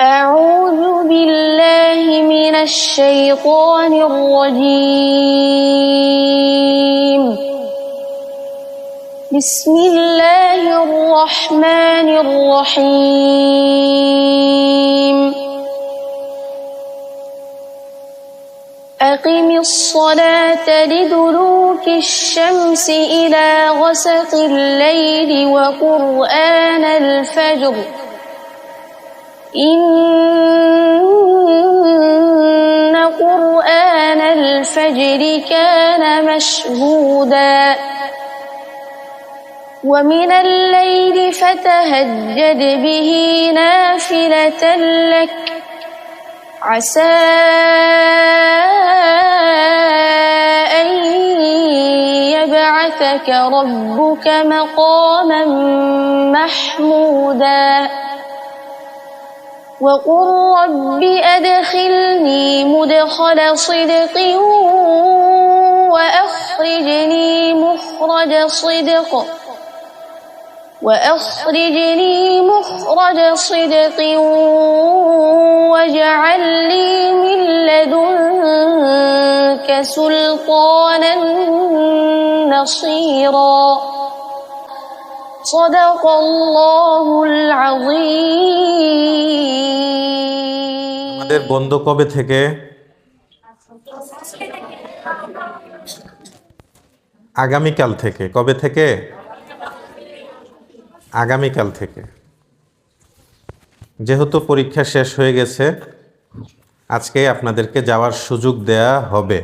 أعوذ بالله من الشيطان الرجيم. بسم الله الرحمن الرحيم. أقم الصلاة لدلوك الشمس إلى غسق الليل وقرآن الفجر. إن قرآن الفجر كان مشهودا ومن الليل فتهجد به نافلة لك عسى أن يبعثك ربك مقاما محمودا وقل رب أدخلني مدخل صدق وأخرجني مخرج صدق وأخرجني مخرج صدق واجعل لي من لدنك سلطانا نصيرا صدق الله العظيم আমাদের বন্ধ কবে থেকে আগামীকাল থেকে কবে থেকে আগামীকাল থেকে যেহেতু পরীক্ষা শেষ হয়ে গেছে আজকে আপনাদেরকে যাওয়ার সুযোগ দেয়া হবে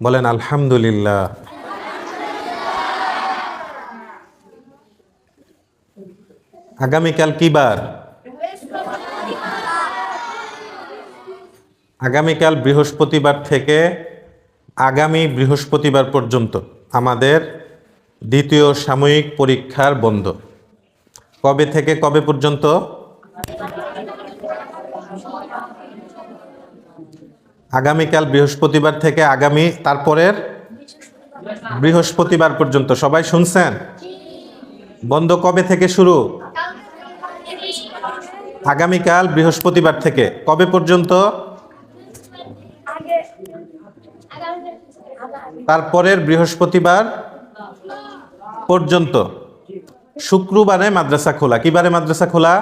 বলেন আলহামদুলিল্লাহ আগামীকাল কি বার? আগামীকাল বৃহস্পতিবার থেকে আগামী বৃহস্পতিবার পর্যন্ত আমাদের দ্বিতীয় সাময়িক পরীক্ষার বন্ধ। কবে থেকে কবে পর্যন্ত? আগামীকাল বৃহস্পতিবার থেকে আগামী তারপরের বৃহস্পতিবার পর্যন্ত। সবাই শুনছেন? বন্ধ কবে থেকে শুরু? আগামীকাল বৃহস্পতিবার থেকে। কবে পর্যন্ত? তারপরের বৃহস্পতিবার পর্যন্ত। শুক্রবারে মাদ্রাসা খোলা। কিবারে মাদ্রাসা খোলা?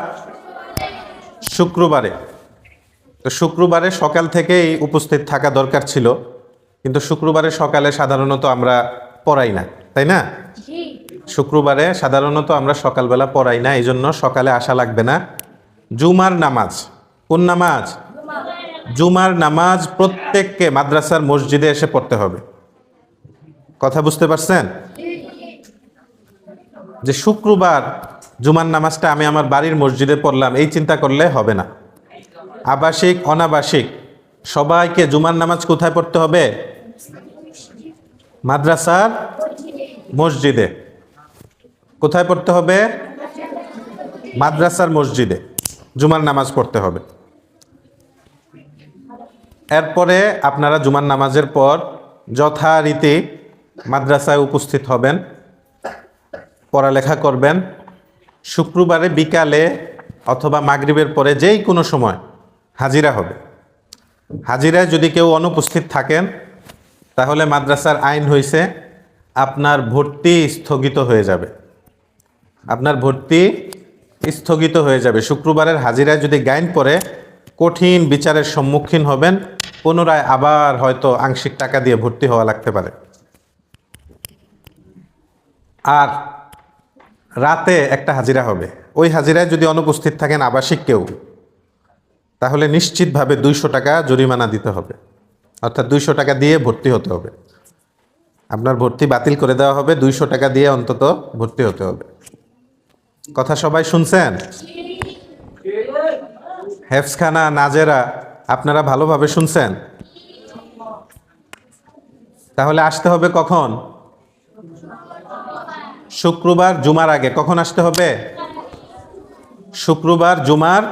শুক্রবারে। তো শুক্রবারে সকাল থেকেই উপস্থিত থাকা দরকার ছিল। কিন্তু শুক্রবারে সকালে সাধারণত আমরা পড়াই না তাই না? শুক্রবারে সাধারণত আমরা সকালবেলা পড়াই না এই জন্য সকালে আসা লাগবে না। জুমার নামাজ। কোন নামাজ? জুমার নামাজ প্রত্যেককে মাদ্রাসার মসজিদে এসে পড়তে হবে। কথা বুঝতে পারছেন? যে শুক্রবার জুমার নামাজটা আমি আমার বাড়ির মসজিদে পড়লাম, এই চিন্তা করলে হবে না। আবাসিক, অনাবাসিক, সবাইকে জুমার নামাজ কোথায় পড়তে হবে? মাদ্রাসার মসজিদে। কোথায় পড়তে হবে? মাদ্রাসার মসজিদে। জুমার নামাজ পড়তে হবে। এরপরে আপনারা জুমার নামাজের পর যথারীতি মাদ্রাসায় উপস্থিত হবেন, পড়ালেখা করবেন। শুক্রবারে বিকালে অথবা মাগরিবের পরে যেই কোনো সময় হাজিরা হবে। হাজিরায় যদি কেউ অনুপস্থিত থাকেন, তাহলে মাদ্রাসার আইন হয়েছে আপনার ভর্তি স্থগিত হয়ে যাবে। আপনার ভর্তি স্থগিত হয়ে যাবে। শুক্রবারের হাজিরায় যদি গাইন পরে কঠিন বিচারের সম্মুখীন হবেন, পুনরায় আবার হয়তো আংশিক টাকা দিয়ে ভর্তি হওয়া লাগতে পারে। আর রাতে একটা হাজিরা হবে। ওই হাজিরায় যদি অনুপস্থিত থাকেন আবাসিক কেউ, তাহলে নিশ্চিতভাবে দুইশো টাকা জরিমানা দিতে হবে। অর্থাৎ দুইশো টাকা দিয়ে ভর্তি হতে হবে। আপনার ভর্তি বাতিল করে দেওয়া হবে, দুইশো টাকা দিয়ে অন্তত ভর্তি হতে হবে। কথা সবাই শুনছেন? হেফসখানা, নাজেরা, আপনারা ভালোভাবে শুনছেন? তাহলে আসতে হবে কখন? শুক্রবার, জুমার আগে। কখন আসতে হবে? শুক্রবার, জুমার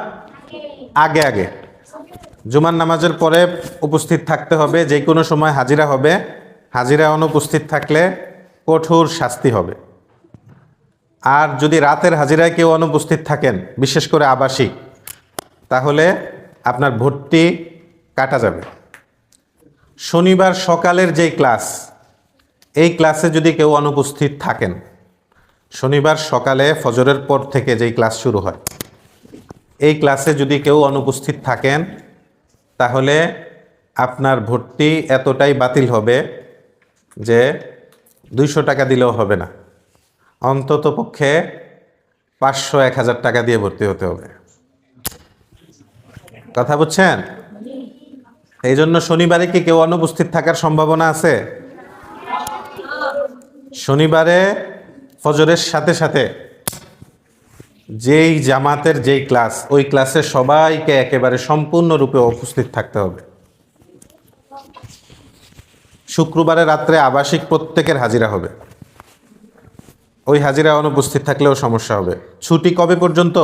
আগে আগে। জুমার নামাজের পরে উপস্থিত থাকতে হবে যে কোনো সময় হাজিরা হবে। হাজিরা অনুপস্থিত থাকলে কঠোর শাস্তি হবে। আর যদি রাতের হাজিরায় কেউ অনুপস্থিত থাকেন, বিশেষ করে আবাসিক, তাহলে আপনার ভর্তি কাটা যাবে। শনিবার সকালের যেই ক্লাস, এই ক্লাসে যদি কেউ অনুপস্থিত থাকেন, শনিবার সকালে ফজরের পর থেকে যেই ক্লাস শুরু হয়, এই ক্লাসে যদি কেউ অনুপস্থিত থাকেন, তাহলে আপনার ভর্তি এতটাই বাতিল হবে যে দুইশো টাকা দিলেও হবে না। অন্তত পক্ষে পাঁচশো এক হাজার টাকা দিয়ে ভর্তি হতে হবে। কথা বুঝছেন? এই জন্য শনিবারে কি কেউ অনুপস্থিত থাকার সম্ভাবনা আছে? শনিবারে ফজরের সাথে সাথে যেই জামাতের যেই ক্লাস, ওই ক্লাসে সবাইকে একেবারে সম্পূর্ণরূপে উপস্থিত থাকতে হবে। শুক্রবারে রাত্রে আবাসিক প্রত্যেকের হাজিরা হবে। ওই হাজিরা অনুপস্থিত থাকলেও সমস্যা হবে। ছুটি কবে পর্যন্ত?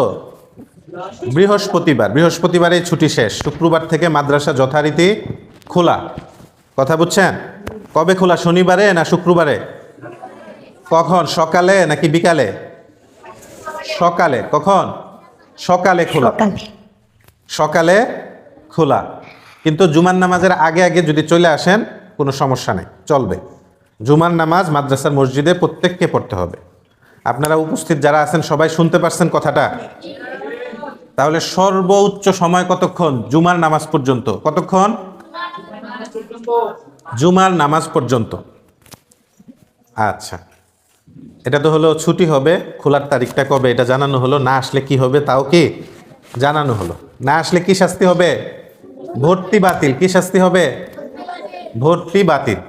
বৃহস্পতিবার। বৃহস্পতিবারে ছুটি শেষ। শুক্রবার থেকে মাদ্রাসা যথারীতি খোলা। কথা বুঝছেন? কবে খোলা শনিবারে না শুক্রবারে? কখন? সকালে নাকি বিকালে? সকালে। কখন? সকালে খোলা। সকালে। সকালে খোলা। কিন্তু জুমার নামাজের আগে আগে যদি চলে আসেন কোনো সমস্যা নেই। চলবে। জুমার নামাজ মাদ্রাসার মসজিদে প্রত্যেককে পড়তে হবে। আপনারা উপস্থিত যারা আছেন, সবাই শুনতে পারছেন কথাটা। তাহলে সর্বোচ্চ সময় কতক্ষণ? জুমার নামাজ পর্যন্ত। কতক্ষণ? জুমার নামাজ পর্যন্ত। আচ্ছা। এটা তো হলো ছুটি হবে, খোলার তারিখটা কবে এটা জানানো হলো, না আসলে কি হবে তাও কি জানানো হলো। না আসলে কি শাস্তি হবে? ভর্তি বাতিল। কি শাস্তি হবে? ভর্তি বাতিল।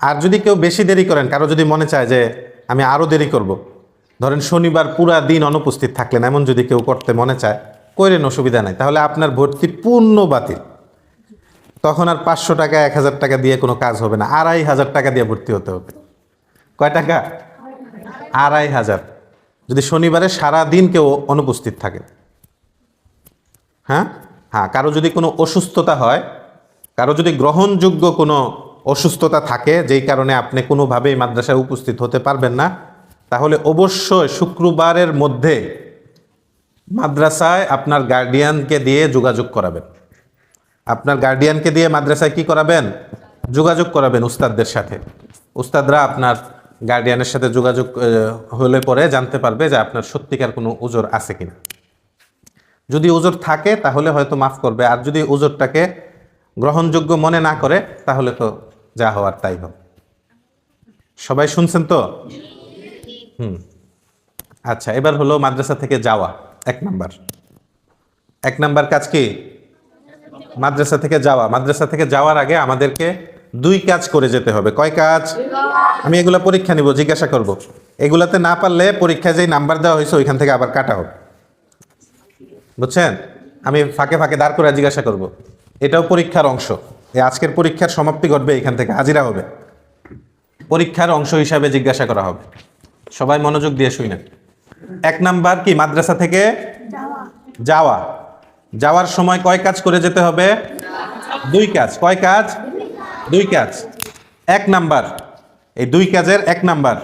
আর যদি কেউ বেশি দেরি করেন, কারও যদি মনে চায় যে আমি আরও দেরি করব। ধরেন শনিবার পুরা দিন অনুপস্থিত থাকলেন, এমন যদি কেউ করতে মনে চায় করেন অসুবিধা নাই। তাহলে আপনার ভর্তি পূর্ণ বাতিল। তখন আর পাঁচশো টাকা, এক হাজার টাকা দিয়ে কোনো কাজ হবে না। আড়াই হাজার টাকা দিয়ে ভর্তি হতে হবে। কয় টাকা? আড়াই হাজার। যদি শনিবারে সারা দিন কেউ অনুপস্থিত থাকে। হ্যাঁ? হ্যাঁ কারও যদি কোনো অসুস্থতা হয়, কারও যদি গ্রহণযোগ্য কোনো অসুস্থতা থাকে, যেই কারণে আপনি কোনোভাবেই মাদ্রাসায় উপস্থিত হতে পারবেন না, তাহলে অবশ্যই শুক্রবারের মধ্যে মাদ্রাসায় আপনার গার্ডিয়ানকে দিয়ে যোগাযোগ করাবেন। আপনার গার্ডিয়ানকে দিয়ে মাদ্রাসায় কি করাবেন? যোগাযোগ করাবেন উস্তাদদের সাথে। উস্তাদরা আপনার গার্ডিয়ানের সাথে যোগাযোগ হলে পরে জানতে পারবে যে আপনার সত্যিকার কোনো ওজোর আছে কিনা। যদি ওজোর থাকে, তাহলে হয়তো মাফ করবে। আর যদি ওজোরটাকে গ্রহণযোগ্য মনে না করে, তাহলে তো যা হওয়ার তাই হবে সবাই শুনছেন তো? হুম। আচ্ছা এবার হলো মাদ্রাসা থেকে যাওয়া, এক নাম্বার। এক নাম্বার কাজ কি? মাদ্রাসা থেকে যাওয়া। মাদ্রাসা থেকে যাওয়ার আগে আমাদেরকে দুই কাজ করে যেতে হবে। কয় কাজ? আমি এগুলো পরীক্ষা নিব, জিজ্ঞাসা করব। এগুলাতে না পারলে পরীক্ষায় যেই নাম্বার দেওয়া হয়েছে, ওইখান থেকে আবার কাটা হবে বুঝছেন? আমি ফাঁকে ফাঁকে দাঁড় করে জিজ্ঞাসা করব। এটাও পরীক্ষার অংশ। আজকের পরীক্ষার সমাপ্তি ঘটবে এখান থেকে, হাজিরা হবে। পরীক্ষার অংশ হিসাবে জিজ্ঞাসা করা হবে। সবাই মনোযোগ দিয়ে শুনেন এক নাম্বার কি, মাদ্রাসা থেকে? যাওয়া। যাওয়ার সময় কয় কাজ করে যেতে হবে? দুই কাজ। কয় কাজ? দুই কাজ। এক নাম্বার। এই দুই কাজের এক নাম্বার।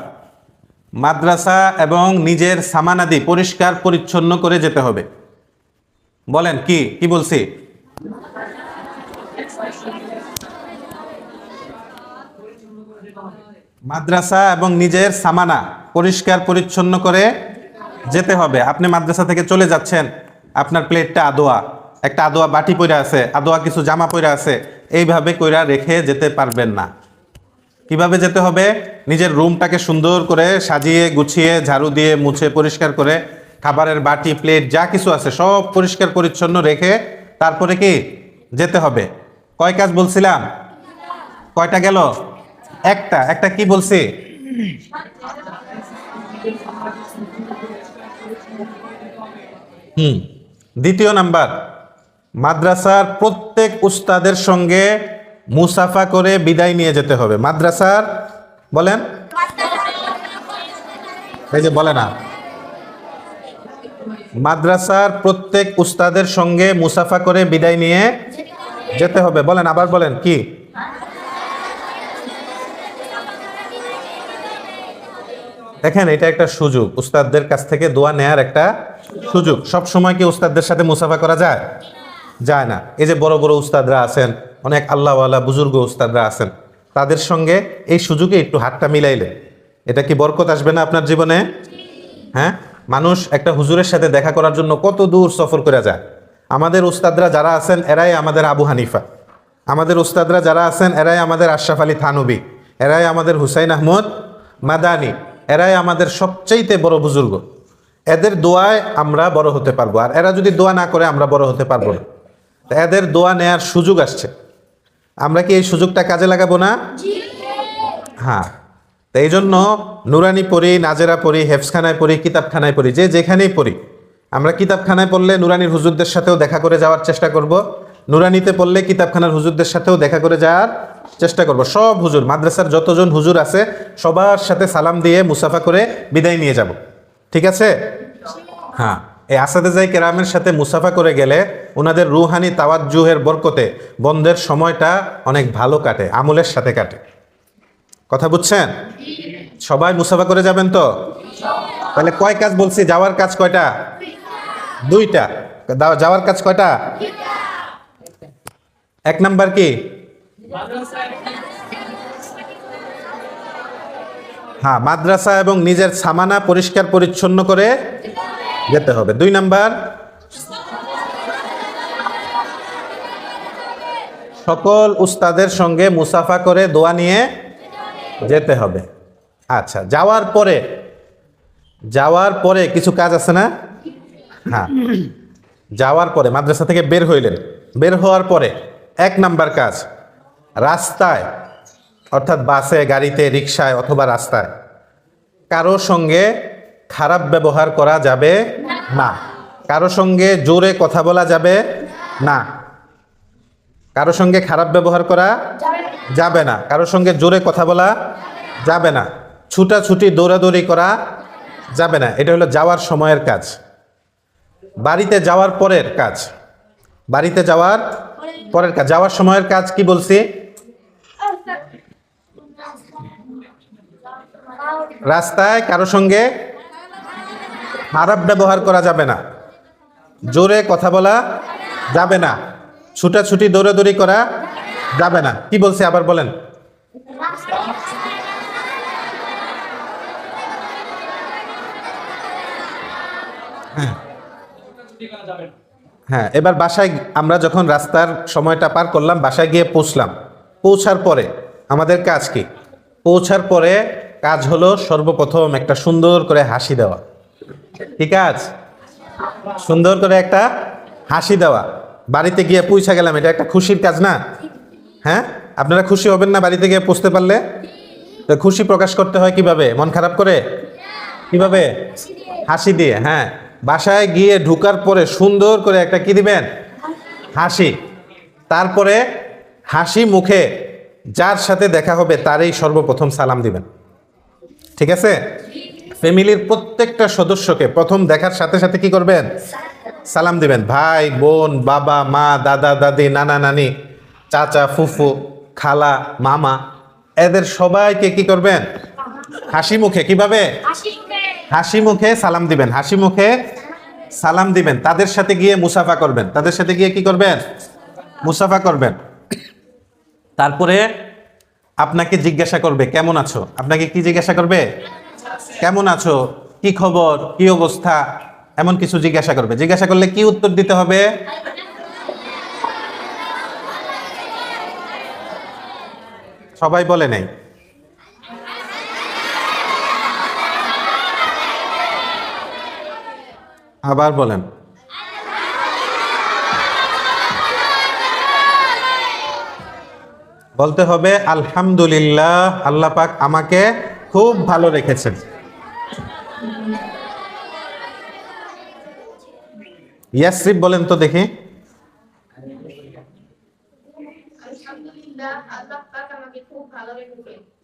মাদ্রাসা এবং নিজের সামানাদি পরিষ্কার পরিচ্ছন্ন করে যেতে হবে। বলেন কি কি বলছি? মাদ্রাসা এবং নিজের সামানা পরিষ্কার পরিচ্ছন্ন করে যেতে হবে। আপনি মাদ্রাসা থেকে চলে যাচ্ছেন, আপনার প্লেটটা আদোয়া। একটা আদোয়া বাটি পইরা আছে, আদোয়া কিছু জামা পইরা আছে, এইভাবে কইরা রেখে যেতে পারবেন না। কীভাবে যেতে হবে? নিজের রুমটাকে সুন্দর করে সাজিয়ে, গুছিয়ে, ঝাড়ু দিয়ে, মুছে, পরিষ্কার করে, খাবারের বাটি, প্লেট, যা কিছু আছে, সব পরিষ্কার পরিচ্ছন্ন রেখে তারপরে কি? যেতে হবে। কয় কাজ বলছিলাম? কয়টা গেল? একটা একটা কি বলছি? হুম, দ্বিতীয় নাম্বার। মাদ্রাসার প্রত্যেক উস্তাদের সঙ্গে মুসাফা করে বিদায় নিয়ে যেতে হবে। মাদ্রাসার, বলেন। এই যে বলে না। মাদ্রাসার প্রত্যেক উস্তাদের সঙ্গে মুসাফা করে বিদায় নিয়ে যেতে হবে। বলেন, আবার বলেন, কি? দেখেন, এটা একটা সুযোগ। উস্তাদদের কাছ থেকে দোয়া নেয়ার একটা সুযোগ। সব সময় কি উস্তাদদের সাথে মুসাফা করা যায়? যায় না। এই যে বড় বড় উস্তাদরা আছেন, অনেক আল্লাহওয়ালা, বুজুর্গ উস্তাদরা আছেন, তাদের সঙ্গে এই সুযোগে একটু হাতটা মিলাইলে, এটা কি বরকত আসবে না আপনার জীবনে? হ্যাঁ? মানুষ একটা হুজুরের সাথে দেখা করার জন্য কত দূর সফর করে যায়। আমাদের উস্তাদরা যারা আছেন, এরাই আমাদের আবু হানিফা। আমাদের উস্তাদরা যারা আছেন, এরাই আমাদের আশরাফ আলী থানবী। এরাই আমাদের হুসাইন আহমদ মাদানি। এরাই আমাদের সবচাইতে বড় বুজুর্গ। এদের দোয়ায় আমরা বড় হতে পারব। আর এরা যদি দোয়া না করে আমরা বড় হতে পারব না। তা এদের দোয়া নেয়ার সুযোগ আসছে। আমরা কি এই সুযোগটা কাজে লাগাবো না? হ্যাঁ। তো এই জন্য নুরানি পড়ি নাজেরা পড়ি হেফসখানায় পড়ি কিতাবখানায় পড়ি যে যেখানেই পড়ি। আমরা কিতাবখানায় পড়লে নুরানির হুজুরদের সাথেও দেখা করে যাওয়ার চেষ্টা করব। নুরানিতে পড়লে কিতাবখানার হুজুরদের সাথেও দেখা করে যাওয়ার চেষ্টা করব। সব হুজুর, মাদ্রাসার যতজন হুজুর আছে, সবার সাথে সালাম দিয়ে মুসাফা করে বিদায় নিয়ে যাব। ঠিক আছে? হ্যাঁ। এই আসাদে যাই কেরামের সাথে মুসাফা করে গেলে ওনাদের রুহানি তাওয়াজ্জুহের বরকতে বন্ধের সময়টা অনেক ভালো কাটে, আমলের সাথে কাটে। কথা বুঝছেন? সবাই মুসাফা করে যাবেন তো? তাহলে কয় কাজ বলছি? যাওয়ার কাজ কয়টা? দুইটা। যাওয়ার কাজ কয়টা? এক নাম্বার কি? হ্যাঁ মাদ্রাসা এবং নিজের সামানা পরিষ্কার পরিচ্ছন্ন করে যেতে হবে। দুই নাম্বার, সকল উস্তাদের সঙ্গে মুসাফা করে দোয়া নিয়ে যেতে হবে। আচ্ছা যাওয়ার পরে যাওয়ার পরে কিছু কাজ আছে না? হ্যাঁ যাওয়ার পরে মাদ্রাসা থেকে বের হইলেন। বের হওয়ার পরে, এক নাম্বার কাজ রাস্তায়, অর্থাৎ বাসে, গাড়িতে রিক্সায় অথবা রাস্তায়, কারও সঙ্গে খারাপ ব্যবহার করা যাবে না। কারও সঙ্গে জোরে কথা বলা যাবে না। কারও সঙ্গে খারাপ ব্যবহার করা যাবে না। কারও সঙ্গে জোরে কথা বলা যাবে না। ছুটাছুটি, দৌড়াদৌড়ি করা যাবে না। এটা হলো যাওয়ার সময়ের কাজ। বাড়িতে যাওয়ার পরের কাজ। বাড়িতে যাওয়ার পরের কাজ। যাওয়ার সময়ের কাজ কি বলছি? রাস্তায় কারও সঙ্গে খারাপ ব্যবহার করা যাবে না। জোরে কথা বলা যাবে না। ছুটাছুটি, দৌড়াদৌড়ি করা যাবে না। কি বলছে আবার বলেন। হ্যাঁ। এবার বাসায় আমরা যখন রাস্তার সময়টা পার করলাম, বাসায় গিয়ে পৌঁছলাম। পৌঁছার পরে, আমাদের কাজ কি? পৌঁছার পরে কাজ হলো সর্বপ্রথম একটা সুন্দর করে হাসি দেওয়া। ঠিক আছে সুন্দর করে একটা হাসি দেওয়া। বাড়িতে গিয়ে পৌঁছা গেলাম, এটা একটা খুশির কাজ না? হ্যাঁ? আপনারা খুশি হবেন না বাড়িতে গিয়ে পুষতে পারলে? তো খুশি প্রকাশ করতে হয় কীভাবে? মন খারাপ করে? কীভাবে? হাসি দিয়ে হ্যাঁ। বাসায় গিয়ে ঢুকার পরে সুন্দর করে একটা কি দিবেন? হাসি। তারপরে হাসি মুখে, যার সাথে দেখা হবে তারই সর্বপ্রথম সালাম দিবেন। ঠিক আছে? ফ্যামিলির প্রত্যেকটা সদস্যকে প্রথম দেখার সাথে সাথে কি করবেন? সালাম দিবেন। ভাই, বোন, বাবা, মা, দাদা, দাদি, নানা, নানি, চাচা, ফুফু, খালা, মামা, এদের সবাইকে কি করবেন? হাসি মুখে কীভাবে? হাসি মুখে সালাম দিবেন। হাসি মুখে সালাম দিবেন। তাদের সাথে গিয়ে মুসাফা করবেন। তাদের সাথে গিয়ে কি করবেন? মুসাফা করবেন। তারপরে আপনাকে জিজ্ঞাসা করবে, কেমন আছো? আপনাকে কি জিজ্ঞাসা করবে? কেমন আছো? কি খবর? কি অবস্থা? এমন কিছু জিজ্ঞাসা করবে। জিজ্ঞাসা করলে কি উত্তর দিতে হবে? সবাই বলে নাই। আবার বলেন। বলতে হবে আলহামদুলিল্লাহ আল্লাহ পাক আমাকে খুব ভালো রেখেছেন। ইয়াসরিফ বলেন তো দেখি।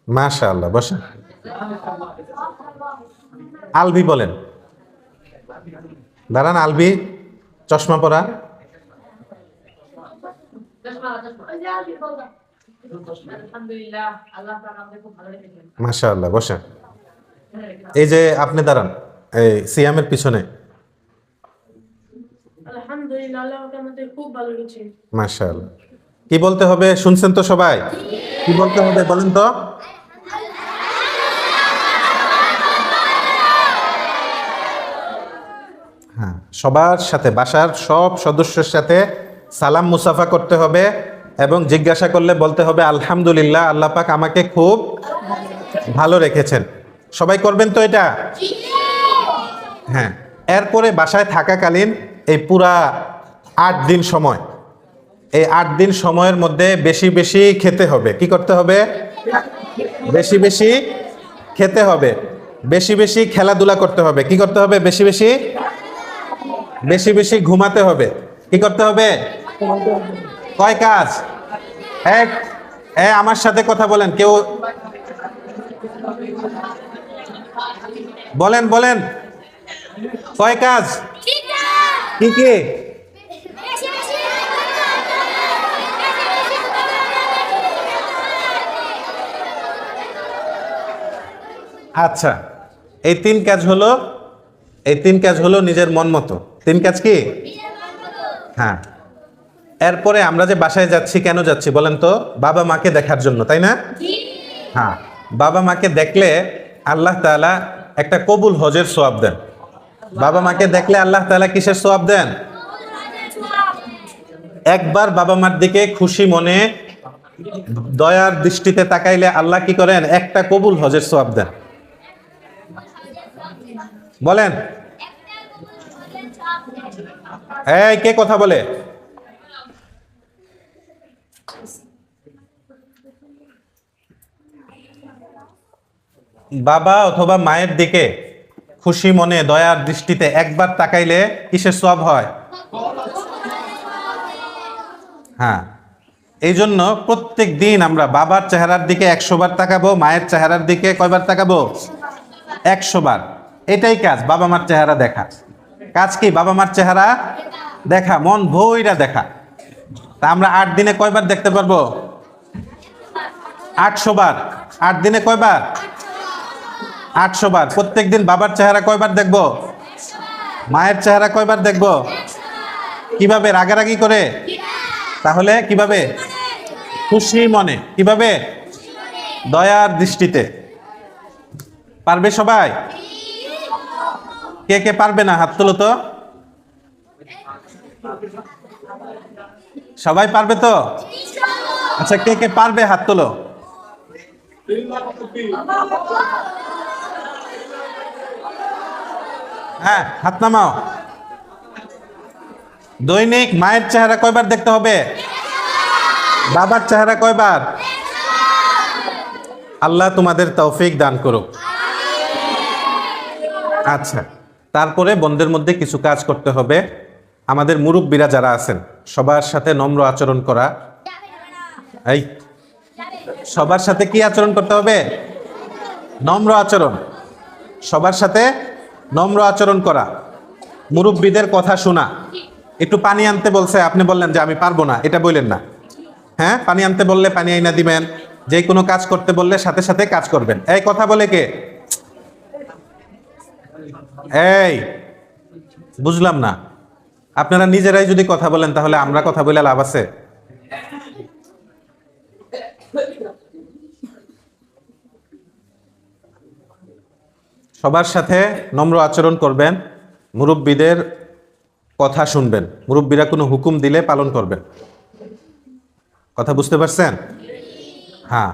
মাশা আল্লাহ বসেন। আলবি বলেন। দাঁড়ান আলবি চশমা পরা। আলহামদুলিল্লাহ আল্লাহ পাক আমাকে খুব ভালো রেখেছে মাশা আল্লাহ বসেন এই যে আপনি দাঁড়ান এই সিয়ামের পিছনে। মাশাআল্লাহ। কি বলতে হবে? শুনছেন তো সবাই? কি বলতে হবে বলেন তো? হ্যাঁ সবার সাথে বাসার সব সদস্যের সাথে সালাম মুসাফা করতে হবে। এবং জিজ্ঞাসা করলে বলতে হবে, আলহামদুলিল্লাহ, আল্লাহ পাক আমাকে খুব ভালো রেখেছেন। সবাই করবেন তো এটা? হ্যাঁ। এরপরে বাসায় থাকাকালীন এই পুরা আট দিন সময়, এই আট দিন সময়ের মধ্যে বেশি বেশি খেতে হবে। কি করতে হবে? বেশি বেশি খেতে হবে। বেশি বেশি খেলাধুলা করতে হবে। কি করতে হবে? বেশি বেশি? বেশি বেশি ঘুমাতে হবে। কি করতে হবে? কয় কাজ? এক, এ, আমার সাথে কথা বলেন, কেউ বলেন বলেন। কয় কাজ? কি কি? আচ্ছা এই তিন কাজ হলো, এই তিন কাজ হলো নিজের মন মতো। তিন কাজ কি? হ্যাঁ। এরপরে আমরা যে বাসায় যাচ্ছি কেন যাচ্ছি বলেন তো? বাবা মাকে দেখার জন্য তাই না? হ্যাঁ বাবা মাকে দেখলে আল্লাহ তাআলা একটা কবুল হজের সোয়াব দেন। বাবা মাকে দেখলে আল্লাহ তাআলা কিসের সোয়াব দেন? একবার বাবা মার দিকে খুশি মনে দয়ার দৃষ্টিতে তাকাইলে আল্লাহ কি করেন? একটা কবুল হজের সোয়াব দেন। বলেন। এই কে কথা বলে? বাবা অথবা মায়ের দিকে খুশি মনে, দয়ার দৃষ্টিতে একবার তাকাইলে কিসের সব হয়? হ্যাঁ। এই জন্য প্রত্যেক দিন আমরা বাবার চেহারার দিকে একশো বার তাকাবো, মায়ের চেহারার দিকে কয়বার তাকাবো? একশো বার। এটাই কাজ, বাবা মার চেহারা দেখা। কাজ কি? বাবা মার চেহারা দেখা, মন ভইরা দেখা। তা আমরা আট দিনে কয়বার দেখতে পারব? আটশো বার। আট দিনে কয়বার? আটশো বার। প্রত্যেক দিন বাবার চেহারা কয়বার দেখব? মায়ের চেহারা কয়বার দেখব? কীভাবে রাগারাগি করে? তাহলে কীভাবে? খুশি মনে। কীভাবে? দয়ার দৃষ্টিতে। পারবে সবাই? কে কে পারবে না? হাত তুলো তো। সবাই পারবে তো? আচ্ছা কে কে পারবে? হাত তুলো। হ্যাঁ হাত নামাও। দৈনিক মায়ের চেহারা কয়বার দেখতে হবে? বাবার চেহারা কয়বার? আল্লাহ তোমাদের তৌফিক দান করুক। আচ্ছা তারপরে বন্ধের মধ্যে কিছু কাজ করতে হবে। আমাদের মুরব্বীরা যারা আছেন, সবার সাথে নম্র আচরণ করা। এই, সবার সাথে কি আচরণ করতে হবে? নম্র আচরণ। সবার সাথে নম্র আচরণ করা। মুরব্বীদের কথা শোনা। একটু পানি আনতে বলছে, আপনি বললেন যে আমি পারব না, এটা বললেন না। হ্যাঁ পানি আনতে বললে পানি আইনা দিবেন, যে কোনো কাজ করতে বললে সাথে সাথে কাজ করবেন। এই কথা বলে কে? এই, বুঝলাম না। আপনারা নিজেরাই যদি কথা বলেন, তাহলে আমরা কথা বলে লাভ আছে। সবার সাথে নম্র আচরণ করবেন, মুরব্বীদের কথা শুনবেন। মুরব্বীরা কোনো হুকুম দিলে পালন করবেন। কথা বুঝতে পারছেন? হ্যাঁ।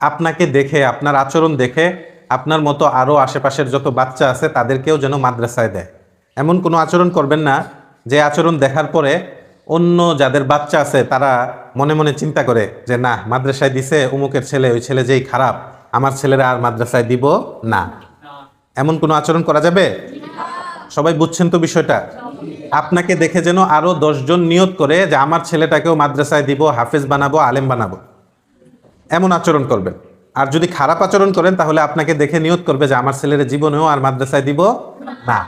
আপনাকে দেখে, আপনার আচরণ দেখে, আপনার মতো আরও আশেপাশের যত বাচ্চা আছে, তাদেরকেও যেন মাদ্রাসায় দেয়। এমন কোনো আচরণ করবেন না, যে আচরণ দেখার পরে অন্য যাদের বাচ্চা আছে, তারা মনে মনে চিন্তা করে যে, না, মাদ্রাসায় দিছে অমুকের ছেলে, ওই ছেলে যেই খারাপ, আমার ছেলেরা আর মাদ্রাসায় দিব না। এমন কোনো আচরণ করা যাবে? সবাই বুঝছেন তো বিষয়টা? আপনাকে দেখে যেন আরও দশজন নিয়ত করে যে আমার ছেলেটাকেও মাদ্রাসায় দিব, হাফেজ বানাবো, আলেম বানাবো। এমন আচরণ করবেন। আর যদি খারাপ আচরণ করেন, তাহলে আপনাকে দেখে নিয়ত করবে যে আমার ছেলের জীবনেও আর মাদ্রাসায় দিব না।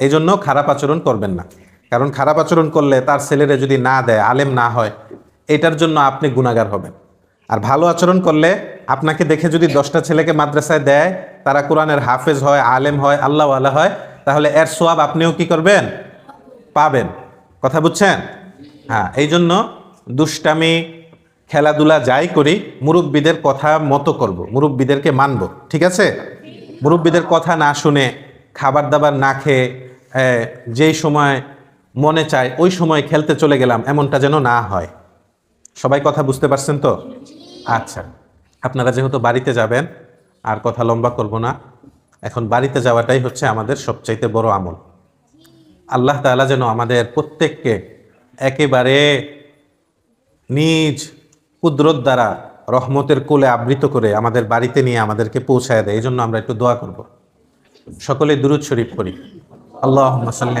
এই জন্য খারাপ আচরণ করবেন না। কারণ খারাপ আচরণ করলে তার ছেলেরে যদি না দেয়, আলেম না হয়, এটার জন্য আপনি গুণাগার হবেন। আর ভালো আচরণ করলে আপনাকে দেখে যদি দশটা ছেলেকে মাদ্রাসায় দেয় তারা কোরআনের হাফেজ হয়, আলেম হয় আল্লাহ আল্লাহ হয়, তাহলে এর সোয়াব আপনিও কি করবেন? পাবেন। কথা বুঝছেন? হ্যাঁ এই জন্য দুষ্টামি, খেলাধুলা যাই করি, মুরব্বীদের কথা মতো করব, মুরব্বীদেরকে মানব, ঠিক আছে? মুরব্বীদের কথা না শুনে খাবার দাবার না খেয়ে যেই সময় মনে চায়, ওই সময় খেলতে চলে গেলাম, এমনটা যেন না হয়। সবাই কথা বুঝতে পারছেন তো? আচ্ছা আপনারা যেহেতু বাড়িতে যাবেন আর কথা লম্বা করব না। এখন বাড়িতে যাওয়াটাই হচ্ছে আমাদের সবচাইতে বড় আমল। আল্লাহ তাআলা যেন আমাদের প্রত্যেককে একেবারে নিজ কুদরত দ্বারা রহমতের কোলে আবৃত করে আমাদের বাড়িতে নিয়ে আমাদেরকে পৌঁছায় দেয়। এই জন্য আমরা একটু দোয়া করব। সকলে দুরুদ শরীফ করি আল্লাহ সাল্লি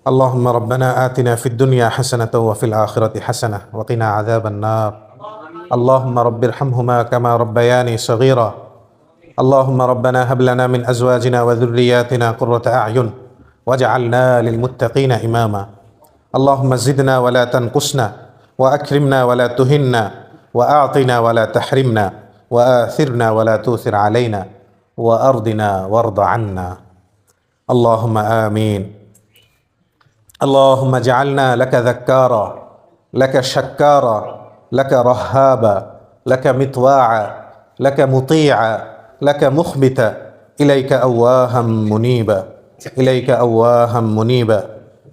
اللهم ربنا آتنا في الدنيا حسنة وفي الآخرة حسنة وقنا عذاب النار. اللهم رب ارحمهما كما ربياني صغيرا. اللهم ربنا هب لنا من أزواجنا وذرياتنا قرة أعين واجعلنا للمتقين إماما. اللهم زدنا ولا تنقصنا وأكرمنا ولا تهنا وأعطنا ولا تحرمنا وآثرنا ولا تؤثر علينا وأرضنا وارض عنا. اللهم آمين. اللهم اجعلنا لك ذكارا لك شكارا لك رهابا لك مطواعا لك مطيعا لك مخبتا اليك اواها منيبا اليك اواها منيبا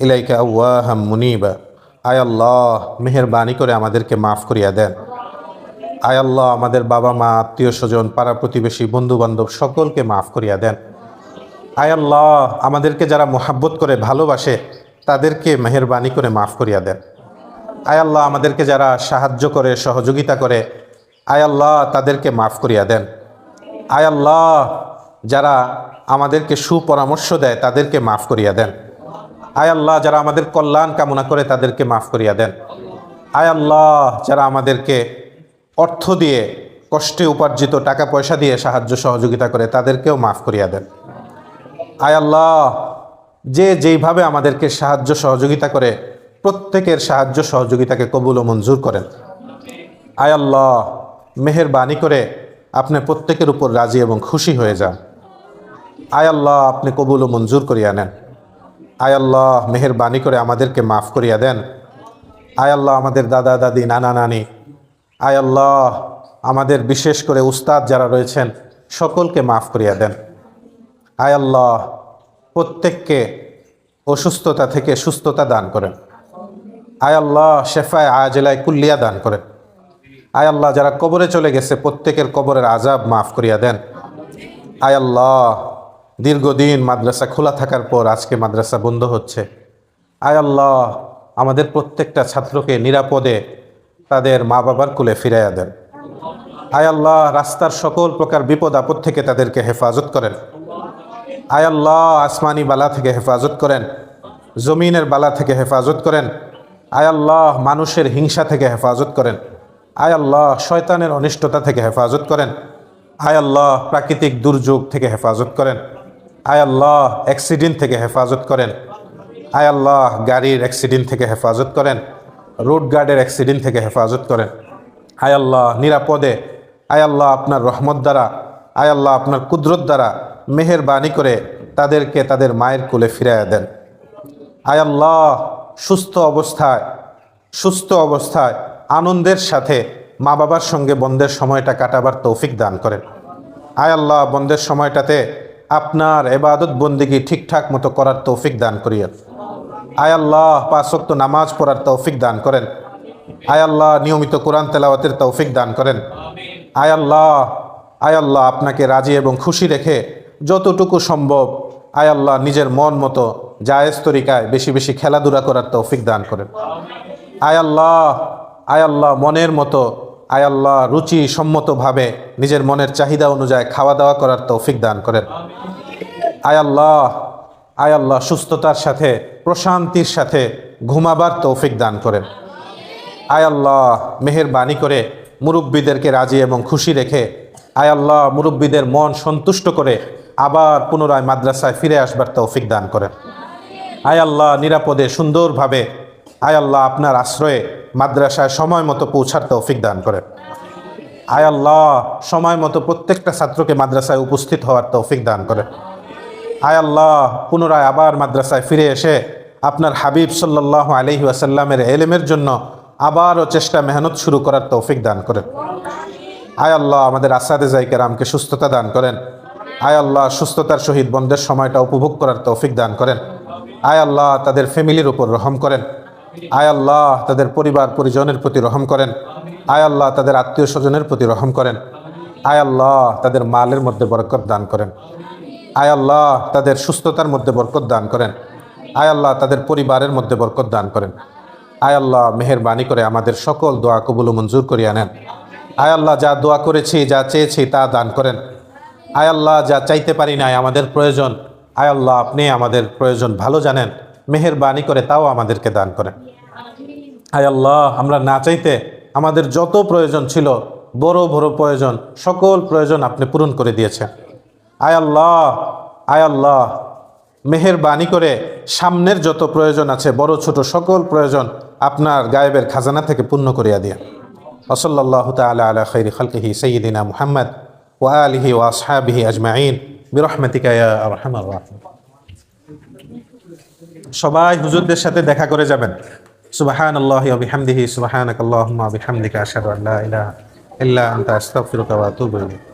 اليك اواها منيبا আয় আল্লাহ মেহেরবানি করে আমাদেরকে মাফ করিয়া দেন আয় আল্লাহ আমাদের বাবা মা আত্মীয় স্বজন পাড়া প্রতিবেশী বন্ধু বান্ধব সকলকে মাফ করিয়া দেন আয় আল্লাহ আমাদেরকে যারা মোহাব্বত করে ভালোবাসে তাদেরকে মেহেরবানি করে মাফ করিয়া দেন। আয় আল্লাহ, আমাদেরকে যারা সাহায্য করে, সহযোগিতা করে, আয় আল্লাহ, তাদেরকে মাফ করিয়া দেন। আয় আল্লাহ, যারা আমাদেরকে সুপরামর্শ দেয়, তাদেরকে মাফ করিয়া দেন। আয় আল্লাহ, যারা আমাদের কল্যাণ কামনা করে, তাদেরকে মাফ করিয়া দেন। আয় আল্লাহ, যারা আমাদেরকে অর্থ দিয়ে, কষ্টে উপার্জিত টাকা পয়সা দিয়ে সাহায্য সহযোগিতা করে, তাদেরকেও মাফ করিয়া দেন। আয় আল্লাহ যে যেইভাবে আমাদেরকে সাহায্য সহযোগিতা করে, প্রত্যেকের সাহায্য সহযোগিতাকে কবুল ও মঞ্জুর করেন। আয় আল্লাহ, মেহেরবানি করে আপনি প্রত্যেকের উপর রাজি এবং খুশি হয়ে যান। আয় আল্লাহ, আপনি কবুল ও মঞ্জুর করিয়া নেন। আয় আল্লাহ, মেহেরবানি করে আমাদেরকে মাফ করিয়া দেন। আয় আল্লাহ, আমাদের দাদা, দাদি, নানা, নানি। আয় আল্লাহ, আমাদের বিশেষ করে উস্তাদ যারা রয়েছেন, সকলকে মাফ করিয়া দেন। আয় আল্লাহ প্রত্যেককে অসুস্থতা থেকে সুস্থতা দান করেন। আয় আল্লাহ, শেফায় আজেলায় কুল্লিয়া দান করেন। আয় আল্লাহ, যারা কবরে চলে গেছে, প্রত্যেকের কবরের আজাব মাফ করিয়া দেন। আয় আল্লাহ, দীর্ঘদিন মাদ্রাসা খোলা থাকার পর আজকে মাদ্রাসা বন্ধ হচ্ছে। আয় আল্লাহ, আমাদের প্রত্যেকটা ছাত্রকে নিরাপদে তাদের মা বাবার কুলে ফিরাইয়া দেন। আয় আল্লাহ, রাস্তার সকল প্রকার বিপদ আপদ থেকে তাদেরকে হেফাজত করেন। আয় আল্লাহ, আসমানি বালা থেকে হেফাজত করেন, জমিনের বালা থেকে হেফাজত করেন। আয় আল্লাহ, মানুষের হিংসা থেকে হেফাজত করেন। আয় আল্লাহ, শয়তানের অনিষ্টতা থেকে হেফাজত করেন। আয় আল্লাহ, প্রাকৃতিক দুর্যোগ থেকে হেফাজত করেন। আয় আল্লাহ, অ্যাক্সিডেন্ট থেকে হেফাজত করেন। আয় আল্লাহ, গাড়ির অ্যাক্সিডেন্ট থেকে হেফাজত করেন। রোড গার্ডের অ্যাক্সিডেন্ট থেকে হেফাজত করেন। আয় আল্লাহ, নিরাপদে। আয় আল্লাহ, আপনার রহমত দ্বারা। আয় আল্লাহ, আপনার কুদরত দ্বারা। মেহেরবানি করে তাদেরকে তাদের মায়ের কোলে ফিরাইয়া দেন। আয় আল্লাহ, সুস্থ অবস্থায় সুস্থ অবস্থায় আনন্দের সাথে মা বাবার সঙ্গে বন্ধের সময়টা কাটাবার তৌফিক দান করেন। আয় আল্লাহ, বন্ধের সময়টাতে আপনার এবাদত বন্দিগি ঠিকঠাক মতো করার তৌফিক দান করিয়েন। আয় আল্লাহ পাঁচক্ত নামাজ পড়ার তৌফিক দান করেন। আয় আল্লাহ, নিয়মিত কোরআন তেলাওয়াতের তৌফিক দান করেন। আয় আল্লাহ আয় আল্লাহ, আপনাকে রাজি এবং খুশি রেখে যতটুকু সম্ভব, আয় আল্লাহ নিজের মন মতো জায়েজ তরিকায় বেশি বেশি খেলাধুলা করার তৌফিক দান করেন। আয় আল্লাহ আয় আল্লাহ মনের মতো, আয় আল্লাহ রুচি সম্মতভাবে নিজের মনের চাহিদা অনুযায়ী খাওয়া দাওয়া করার তৌফিক দান করেন। আয় আল্লাহ আয় আল্লাহ সুস্থতার সাথে, প্রশান্তির সাথে ঘুমাবার তৌফিক দান করেন। আয় আল্লাহ মেহেরবানি করে মুরব্বীদেরকে রাজি এবং খুশি রেখে, আয় আল্লাহ মুরব্বীদের মন সন্তুষ্ট করে আবার পুনরায় মাদ্রাসায় ফিরে আসবার তৌফিক দান করেন। আয় আল্লাহ, নিরাপদে, সুন্দরভাবে, আয় আল্লাহ, আপনার আশ্রয়ে মাদ্রাসায় সময় মতো পৌঁছার তৌফিক দান করেন। আয় আল্লাহ, সময় মতো প্রত্যেকটা ছাত্রকে মাদ্রাসায় উপস্থিত হওয়ার তৌফিক দান করেন। আয় আল্লাহ, পুনরায় আবার মাদ্রাসায় ফিরে এসে আপনার হাবিব সাল্লাহ আলহি আসাল্লামের এলেমের জন্য আবারও চেষ্টা মেহনত শুরু করার তৌফিক দান করেন। আয় আল্লাহ, আমাদের আসাদে জাইকেরামকে সুস্থতা দান করেন। আয় আল্লাহ, সুস্থতার সহিত বন্ধের সময়টা উপভোগ করার তৌফিক দান করেন। আয় আল্লাহ, তাদের ফ্যামিলির উপর রহম করেন। আয় আল্লাহ, তাদের পরিবার পরিজনের প্রতি রহম করেন। আয় আল্লাহ, তাদের আত্মীয় স্বজনের প্রতি রহম করেন। আয় আল্লাহ, তাদের মালের মধ্যে বরকত দান করেন। আয় আল্লাহ, তাদের সুস্থতার মধ্যে বরকত দান করেন। আয় আল্লাহ, তাদের পরিবারের মধ্যে বরকত দান করেন। আয় আল্লাহ, মেহরবানি করে আমাদের সকল দোয়া কবুল মঞ্জুর করিয়া নেন। আয় আল্লাহ, যা দোয়া করেছি, যা চেয়েছি, তা দান করেন। আয় আল্লাহ, যা চাইতে পারি নাই, আমাদের প্রয়োজন। আয় আল্লাহ, আপনি আমাদের প্রয়োজন ভালো জানেন। মেহরবানি করে তাও আমাদেরকে দান করেন। আয় আল্লাহ, আমরা না চাইতে আমাদের যত প্রয়োজন ছিল, বড় বড় প্রয়োজন, সকল প্রয়োজন আপনি পূরণ করে দিয়েছেন। আয় আল্লাহ আয় আল্লাহ, মেহেরবানি করে সামনের যত প্রয়োজন আছে, বড় ছোট সকল প্রয়োজন আপনার গায়েবের খাজানা থেকে পূর্ণ করিয়া দিয়ে ওসল্লাহ তালা আলা খৈরি খালকিহি সঈদিনা মুহাম্মদ। ওয়া وأصحابه أجمعين برحمتك يا أرحم الراحمين সবাই হুজুরদের সাথে দেখা করে যাবেন। সুবাহান আল্লাহ বিহামদিহি সুবাহানাক আল্লাহ বিহামদিকা আশহাদু আল্লা ইলাহা ইল্লা আনতা, আস্তাগফিরুকা ওয়া আতুবু ইলাইক।